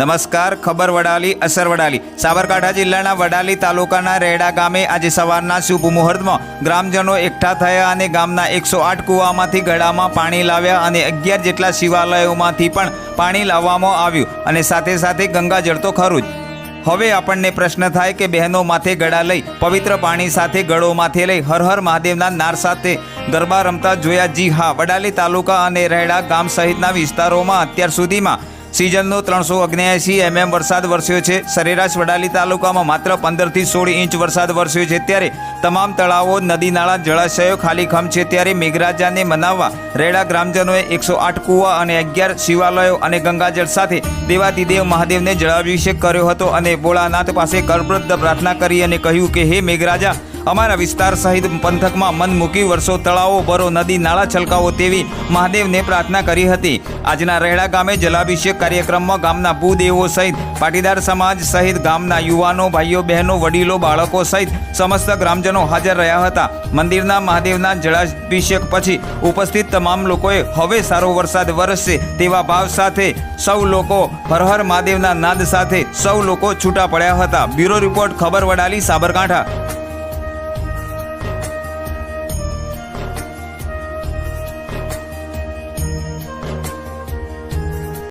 નમસ્કાર, ખબર વડાલી, અસર વડાલી. સાબરકાંઠા જિલ્લાના વડાલી તાલુકાના રેડા ગામે આજે સવારના શુભ મુહૂર્તમાં ગ્રામજનો એકઠા થયા અને ગામના એકસો આઠ કૂવામાંથી ગળામાં પાણી લાવ્યા અને અગિયાર જેટલા શિવાલયોમાંથી પણ પાણી લાવવામાં આવ્યું અને સાથે સાથે ગંગાજળ તો ખરું જ. હવે આપણને પ્રશ્ન થાય કે બહેનો માથે ગળા લઈ, પવિત્ર પાણી સાથે ગળો માથે લઈ હર હર મહાદેવના નાર સાથે ગરબા રમતા જોયા. જી હા, વડાલી તાલુકા અને રહેડા ગામ સહિતના વિસ્તારોમાં અત્યાર સુધીમાં સિઝનનો ત્રણસો ઓગણ્યાસી એમએમ વરસાદ વરસ્યો છે. સરેરાશ વડાલી તાલુકામાં માત્ર પંદરથી સોળ ઇંચ વરસાદ વરસ્યો છે. ત્યારે તમામ તળાવો, નદી નાળા, જળાશયો ખાલીખમ છે. ત્યારે મેઘરાજાને મનાવવા રેડા ગ્રામજનોએ એકસો આઠ કૂવા અને અગિયાર શિવાલયો અને ગંગાજળ સાથે દેવાદિદેવ મહાદેવને જળાભિષેક કર્યો હતો અને ભોળાનાથ પાસે કરબ્રદ્ધ પ્રાર્થના કરી અને કહ્યું કે, હે મેઘરાજા અમારા વિસ્તાર સહિત પંથકમાં મન મૂકી વર્ષો, તળાવો, બરો, નદી, નાળા છલકાવો તેવી મહાદેવને પ્રાર્થના કરી હતી. આજના રહેડા ગામે જલાભિષેક કાર્યક્રમમાં ગામના ભૂદેવો સહિત પાટીદાર સમાજ સહિત ગામના યુવાનો, ભાઈઓ, બહેનો, વડીલો, બાળકો સહિત સમસ્ત ગ્રામજનો હાજર રહ્યા હતા. મંદિરના મહાદેવના જળાભિષેક પછી ઉપસ્થિત તમામ લોકોએ હવે સારો વરસાદ વરસશે તેવા ભાવ સાથે સૌ લોકો હર હર મહાદેવના નાદ સાથે સૌ લોકો છૂટા પડ્યા હતા. બ્યુરો રિપોર્ટ, ખબર વડાલી, સાબરકાંઠા.